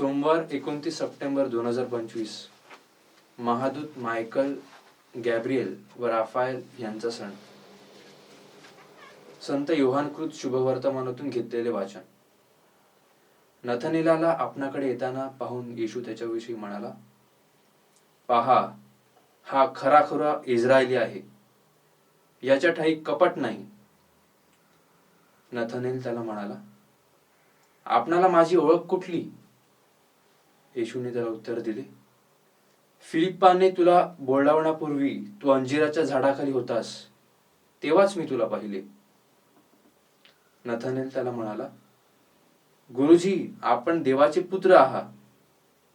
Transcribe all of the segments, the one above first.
सोमवार एकोणतीस सप्टेंबर दोन हजार पंचवीस. महादूत मायकल गॅब्रिएल व राफायल यांचा सण. संत योहानकृत शुभवर्तमानातून घेतलेले वाचन. नथनिलाला आपणाकडे येताना पाहून येशू त्याच्याविषयी म्हणाला पहा हा खरा खरा इस्रायली आहे. याच्या ठाई कपट नाही. नथनेल त्याला म्हणाला आपणाला माझी ओळख कुठली? येशूने त्याला उत्तर दिले. फिलिप्पाने तुला बोलावण्यापूर्वी तू अंजिराच्या झाडाखाली होतास तेव्हाच मी तुला पाहिले. नथनेल त्याला म्हणाला गुरुजी आपण देवाचे पुत्र आहात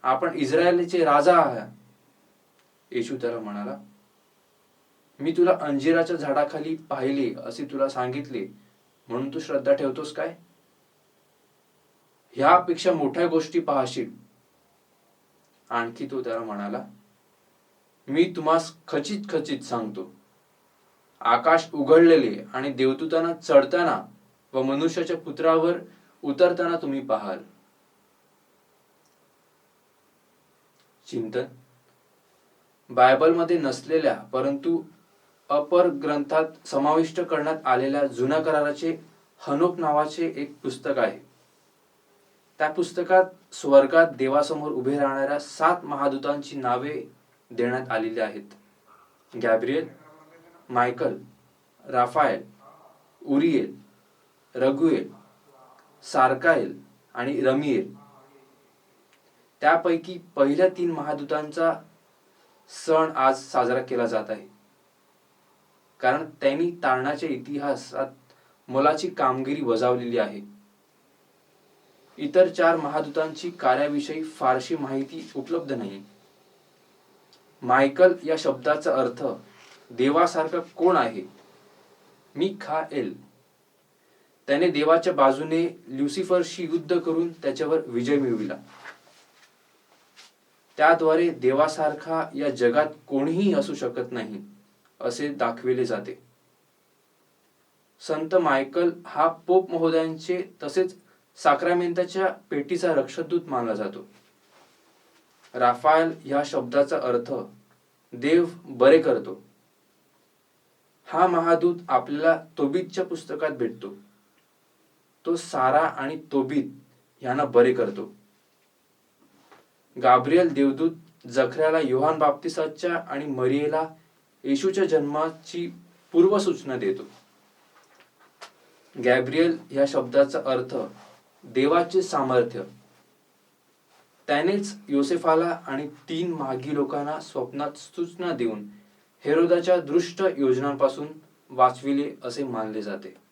आपण इस्रायलचे राजा आहात. येशू त्याला म्हणाला मी तुला अंजिराच्या झाडाखाली पाहिले असे तुला सांगितले म्हणून तू श्रद्धा ठेवतोस काय? ह्यापेक्षा मोठ्या गोष्टी पाहशील. आणखी तो त्याला म्हणाला मी तुम्हास खचित खचित सांगतो. आकाश उघडलेले आणि देवदूतांना चढताना व मनुष्याच्या पुत्रावर उतरताना तुम्ही पाहाल. चिंतन. बायबलमध्ये नसलेल्या परंतु अपर ग्रंथात समाविष्ट करण्यात आलेल्या जुन्या कराराचे हनोक नावाचे एक पुस्तक आहे. त्या पुस्तकात स्वर्गात देवासमोर उभे राहणाऱ्या सात महादूतांची नावे देण्यात आलेली आहेत. Gabriel Michael Raphael Uriel Raguel Saraqael आणि रमिएल. त्यापैकी पहिल्या तीन महादूतांचा सण आज साजरा केला जात आहे. कारण त्यांनी तारणाच्या इतिहासात मोलाची कामगिरी बजावलेली आहे. इतर चार महादूतांची कार्याविषयी फारशी माहिती उपलब्ध नाही मायकल या शब्दाचा अर्थ देवासारखा कोण आहे? मी खा एल त्याने देवाच्या बाजूने ल्युसिफरशी युद्ध करून त्याच्यावर विजय मिळविला. त्याद्वारे देवासारखा या जगात कोणीही असू शकत नाही असे दाखविले जाते. संत मायकल हा पोप महोदयांचे तसेच साक्रामेंताच्या पेटीचा रक्षदूत मानला जातो. राफायल या शब्दाचा अर्थ देव बरे करतो. हा महादूत आपल्याला तोबीतच्या पुस्तकात भेटतो. तो सारा आणि तोबीत यांना बरे करतो. गाब्रियल देवदूत जखऱ्याला योहान बाप्तिसाच्या आणि मरियेला येशूच्या जन्माची पूर्वसूचना देतो. गॅब्रियल या शब्दाचा अर्थ देवाचे सामर्थ्य. त्यानेच योसेफाला आणि तीन मागी लोकांना स्वप्नात सूचना देऊन हेरोदाच्या दृष्ट योजनांपासून वाचविले असे मानले जाते.